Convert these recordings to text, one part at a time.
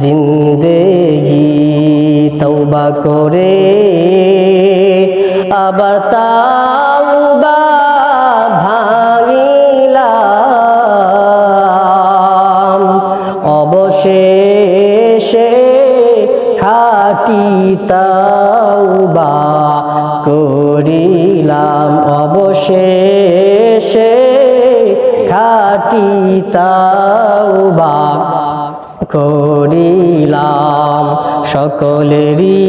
জিন্দেগি তৌবা করে আবার তাওবা ভাঙিলাম। অবশেষে খাটি তাওবা করিলাম। অবশেষে খাটি তাওবা করিলাম সকলেরই।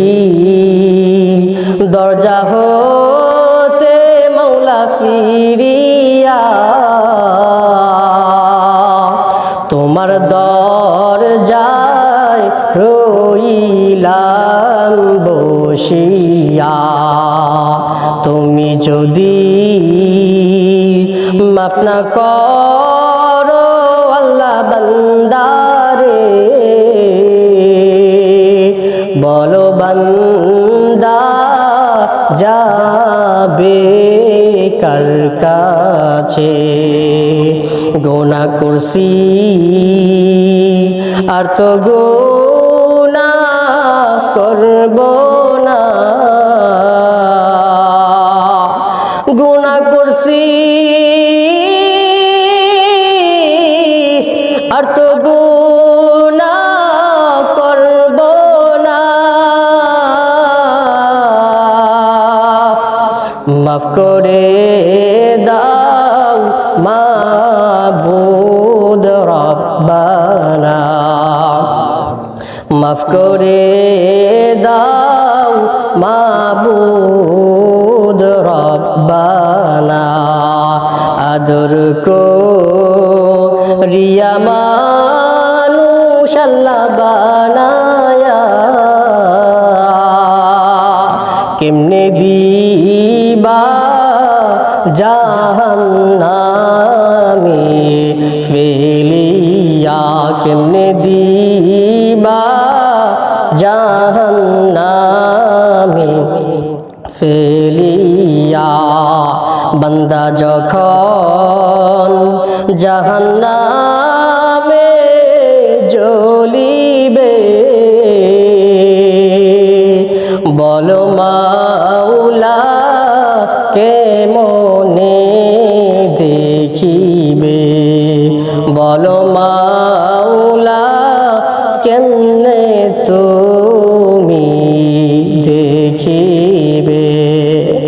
দরজা হতে মৌলা ফিরিয়া, তোমার দরজায় রইলাম বসিয়া। তুমি যদি মাফ না করো বলো বান্দা যাবে কার কাছে? গোনা করছি আর তো গোনা করব মাফ করে দাও মাবুদ রব্বানা। মাফ করে দাও মাবুদ রব্বানা। আদর কো রিয়া মানুষ আল্লাহ কেমনে দিবা জাহান্নামে ফেলিয়া কেমনে দিবা? জাহান্নামে ফেলিয়া বান্দা যখন জাহান্নামে জ্বলিবে বলো মাওলা কে মনে দেখিবে বলো মাওলা কেমনে